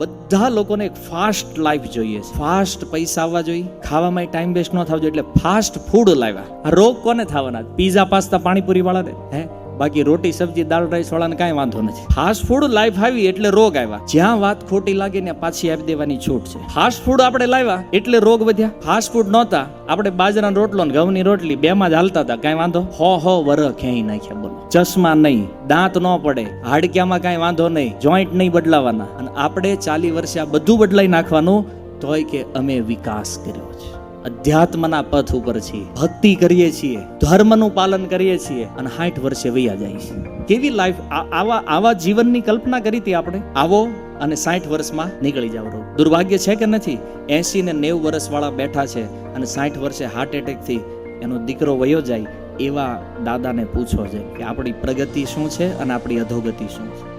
બધા લોકોને એક ફાસ્ટ લાઈફ જોઈએ છે. ફાસ્ટ પૈસા આવવા જોઈએ. ખાવામાં ટાઈમ વેસ્ટ ન થવો જોઈએ એટલે ફાસ્ટ ફૂડ લાવ્યા. રોગ કોને થવાના? પીઝા, પાસ્તા પાણીપુરી વાળાને હે? બાકી રોટી, સબ્જી, દાળ, રાઈસ વાળાને કાંઈ વાંધો નથી. ફાસ્ટ ફૂડ લાઈફ આવી એટલે રોગ આવ્યા. જ્યાં વાત ખોટી લાગે ને પાછી આપી દેવાની છૂટ છે. ફાસ્ટ ફૂડ આપણે લાવ્યા એટલે રોગ વધ્યા. ફાસ્ટ ફૂડ નહોતા. આપણે બાજરાનો રોટલો ને ઘઉંની રોટલી બેમાં જ હાલતા હતા. કાંઈ વાંધો? હો હો વર ક્યાંય નાખ્યા બોલો. ચશ્મા નહીં. દાંત ન પડે. હાડક્યામાં કાંઈ વાંધો નહીં. જોઈન્ટ નહીં બદલાવાના. અને આપણે ચાલી વર્ષે આ બધું બદલાઈ નાખવાનું તોય કે અમે વિકાસ કર્યો છે. અધ્યાત્મના પથ ઉપર છીએ. ભક્તિ કરીએ છીએ. ધર્મનું પાલન કરીએ છીએ. અને સાઠ વર્ષે વૈયા જાય છે. કેવી લાઈફ આવા આવા જીવનની કલ્પના કરી હતી આપણે. આવો અને સાઠ વર્ષમાં નીકળી જાવ દુર્ભાગ્ય છે કે નથી? એસી ને નેવું વર્ષવાળા બેઠા છે અને સાઠ વર્ષે હાર્ટ એટેકથી એનો દીકરો વયો જાય એવા દાદાને પૂછો છે કે આપણી પ્રગતિ શું છે અને આપણી અધોગતિ શું છે?